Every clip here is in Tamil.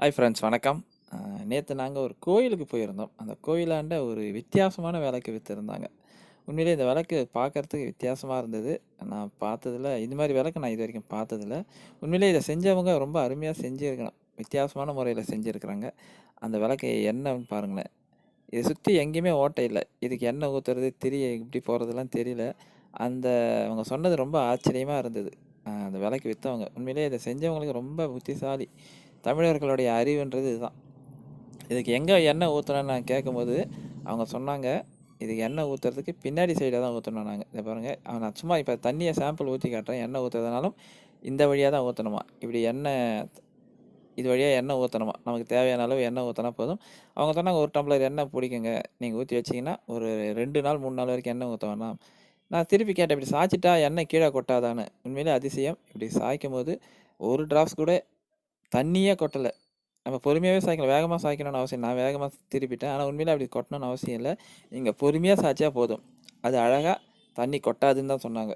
ஹாய் ஃப்ரெண்ட்ஸ் வணக்கம். நேற்று நாங்கள் ஒரு கோயிலுக்கு போயிருந்தோம். அந்த கோயிலாண்ட ஒரு வித்தியாசமான விளக்கு விற்றுருந்தாங்க உண்மையிலே இந்த விளக்கு பார்க்கறதுக்கு வித்தியாசமாக இருந்தது. நான் பார்த்ததில் இது மாதிரி விளக்கு நான் இது வரைக்கும் பார்த்ததில்ல. உண்மையிலே இதை செஞ்சவங்க ரொம்ப அருமையாக செஞ்சுருக்கணும். வித்தியாசமான முறையில் செஞ்சுருக்குறாங்க. அந்த விளக்கு என்னன்னு பாருங்களேன். இதை சுற்றி எங்கேயுமே ஓட்டை இல்லை. இதுக்கு எண்ணெய் ஊற்றுறது தெரிய இப்படி போகிறதுலாம் தெரியல. அந்த அவங்க சொன்னது ரொம்ப ஆச்சரியமாக இருந்தது. அந்த விளக்கு விற்றவங்க உண்மையிலே இதை செஞ்சவங்களுக்கு ரொம்ப புத்திசாலி. தமிழர்களுடைய அறிவுன்றது இதுதான். இதுக்கு எங்கே எண்ணெய் ஊற்றணும்னு நான் கேட்கும்போது அவங்க சொன்னாங்க இதுக்கு எண்ணெய் ஊற்றுறதுக்கு பின்னாடி சைடாக தான் ஊற்றணும் நாங்கள் இதை பாருங்கள் அவன் நான் சும்மா இப்போ தண்ணியை சாம்பிள் ஊற்றி காட்டுறேன். எண்ணெய் ஊற்றுறதுனாலும் இந்த வழியாக தான் ஊற்றணுமா இப்படி எண்ணெய் இது வழியாக எண்ணெய் ஊற்றணுமா நமக்கு தேவையான அளவு எண்ணெய் ஊற்றினா போதும். அவங்க சொன்னாங்க ஒரு டம்ளர் எண்ணெய் பிடிக்குங்க. நீங்கள் ஊற்றி வச்சிங்கன்னா ஒரு ரெண்டு நாள் மூணு நாள் வரைக்கும் எண்ணெய் ஊற்ற வேணாம். நான் திருப்பி கேட்டேன் இப்படி சாய்ச்சிட்டா எண்ணெய் கீழே கொட்டாதான்னு. உண்மையிலே அதிசயம். இப்படி சாய்க்கும் போது ஒரு ட்ராப்ஸ் கூட தண்ணியே கொட்டலை. நம்ம பொறுமையாகவே சாய்க்கலாம் வேகமாக சாய்க்கணும்னு அவசியம் நான் வேகமாக திருப்பிட்டேன். ஆனால் உண்மையிலே அப்படி கொட்டணும்னு அவசியம் இல்லை. நீங்கள் பொறுமையாக சாய்ச்சா போதும். அது அழகாக தண்ணி கொட்டாதுன்னு தான் சொன்னாங்க.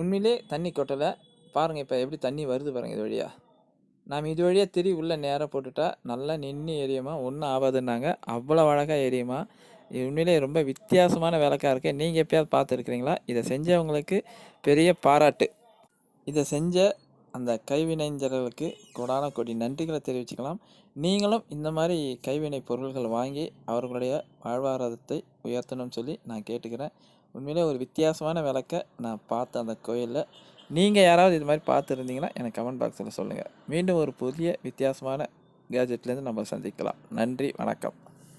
உண்மையிலே தண்ணி கொட்டலை. பாருங்கள் இப்போ எப்படி தண்ணி வருது பாருங்கள் இது வழியாக நாம் இது வழியாக திரி உள்ளே நேராக போட்டுட்டா நல்லா நின்று எரியுமா ஒன்றும் ஆகாதுன்னாங்க அவ்வளோ அழகாக எரியுமா? இது உண்மையிலே ரொம்ப வித்தியாசமான விளக்காக இருக்குது நீங்கள் எப்பயாவது பார்த்துருக்குறீங்களா? இதை செஞ்சவங்களுக்கு பெரிய பாராட்டு. இதை செஞ்ச அந்த கைவினைஞர்களுக்கு கொடான கொடி. நன்றிகளை தெரிவிச்சுக்கலாம். நீங்களும் இந்த மாதிரி கைவினை பொருள்கள் வாங்கி அவர்களுடைய வாழ்வாதாரத்தை உயர்த்தணும்னு சொல்லி நான் கேட்டுக்கிறேன். உண்மையிலே ஒரு வித்தியாசமான விளக்கை நான் பார்த்தேன் அந்த கோயிலில். நீங்கள் யாராவது இது மாதிரி பார்த்துருந்தீங்கன்னா எனக்கு கமெண்ட் பாக்ஸில் சொல்லுங்கள் மீண்டும் ஒரு புதிய வித்தியாசமான கேஜெட்லேருந்து நம்ம சந்திக்கலாம். நன்றி வணக்கம்.